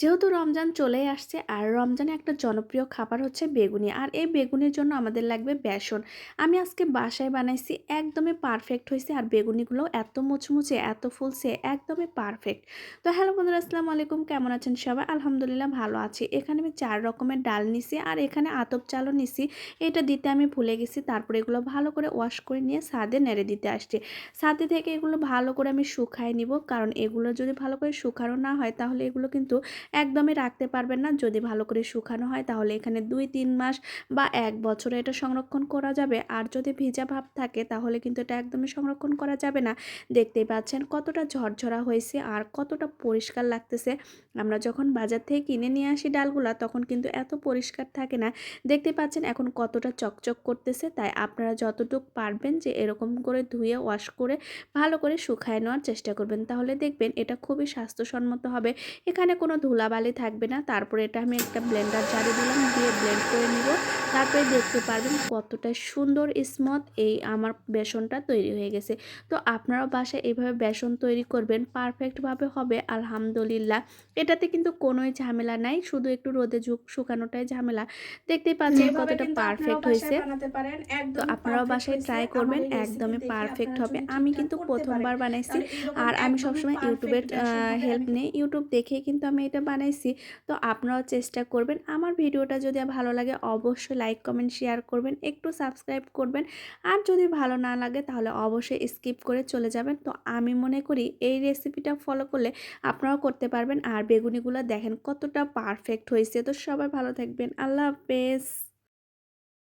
যেহেতু রমজান চলেই আসছে, আর রমজানে একটা জনপ্রিয় খাবার হচ্ছে বেগুনি। আর এই বেগুনির জন্য আমাদের লাগবে বেসন। আমি আজকে বাসায় বানাইছি, একদমই পারফেক্ট হয়েছে আর বেগুনিগুলো এত মুচমুচে, এত ফুলছে, একদমই পারফেক্ট তো হ্যালো বন্ধুরা, আসসালামু আলাইকুম, কেমন আছেন সবাই? আলহামদুলিল্লাহ ভালো আছি। এখানে আমি চার রকমের ডাল নিছি, আর এখানে আতপ চালও নিছি। এটা দিতে আমি ভুলে গেছি, তারপরে এগুলো ভালো করে ওয়াশ করে নিয়ে সাদে নেড়ে দিতে আসছি। সাদে থেকে এগুলো ভালো করে আমি শুকায় নিব, কারণ এগুলো যদি ভালো করে শুকানো না হয়, তাহলে এগুলো কিন্তু একদমই রাখতে পারবেন না। যদি ভালো করে শুকানো হয় তাহলে এখানে দুই, তিন মাস বা এক বছরে এটা সংরক্ষণ করা যাবে। আর যদি ভিজা ভাব থাকে তাহলে কিন্তু এটা একদমই সংরক্ষণ করা যাবে না। দেখতেই পাচ্ছেন কতটা ঝরঝরা হয়েছে আর কতটা পরিষ্কার লাগতেছে। আমরা যখন বাজার থেকে কিনে নিয়ে আসি ডালগুলা তখন কিন্তু এত পরিষ্কার থাকে না। দেখতে পাচ্ছেন এখন কতটা চকচক করতেছে। তাই আপনারা যতটুকু পারবেন যে এরকম করে ধুয়ে, ওয়াশ করে, ভালো করে শুকায় নেওয়ার চেষ্টা করবেন। তাহলে দেখবেন এটা খুবই স্বাস্থ্যসম্মত হবে। এখানে কোনো ধুলাবালি থাকবে না। তারপরে এটা আমি একটা ব্লেন্ডার জারি দিলাম দিয়ে ব্লেন্ড করে নিব। তারপরে দেখতে পারবেন কতটা সুন্দর স্মথ এই আমার বেসনটা তৈরি হয়ে গেছে। তো আপনারাও বাসায় এইভাবে বেসন তৈরি করবেন পারফেক্টভাবে হবে আলহামদুলিল্লাহ। এটাতে কিন্তু কোনোই ঝামেলা নাই শুধু একটু রোদে ঝুঁক শুকানোটাই ঝামেলা। দেখতেই পাচ্ছেন কতটা পারফেক্ট হয়েছে। তো আপনারাও বাসায় ট্রাই করবেন একদমই পারফেক্ট হবে। আমি কিন্তু প্রথমবার বানাইছি আর আমি সবসময় ইউটিউবের হেল্প নিই। ইউটিউব দেখেই কিন্তু আমি এটা বানাইছি। তো আপনারাও চেষ্টা করবেন। আমার ভিডিওটা যদি ভালো লাগে, অবশ্যই লাইক, কমেন্ট, শেয়ার করবেন, একটু সাবস্ক্রাইব করবেন। আর যদি ভালো না লাগে, তাহলে অবশ্যই স্কিপ করে চলে যাবেন। তো আমি মনে করি এই রেসিপিটা ফলো করলে আপনারাও করতে পারবেন। আর বেগুনিগুলো দেখেন কতটা পারফেক্ট হয়েছে। তো সবাই ভালো থাকবেন। আল্লাহ হাফেজ।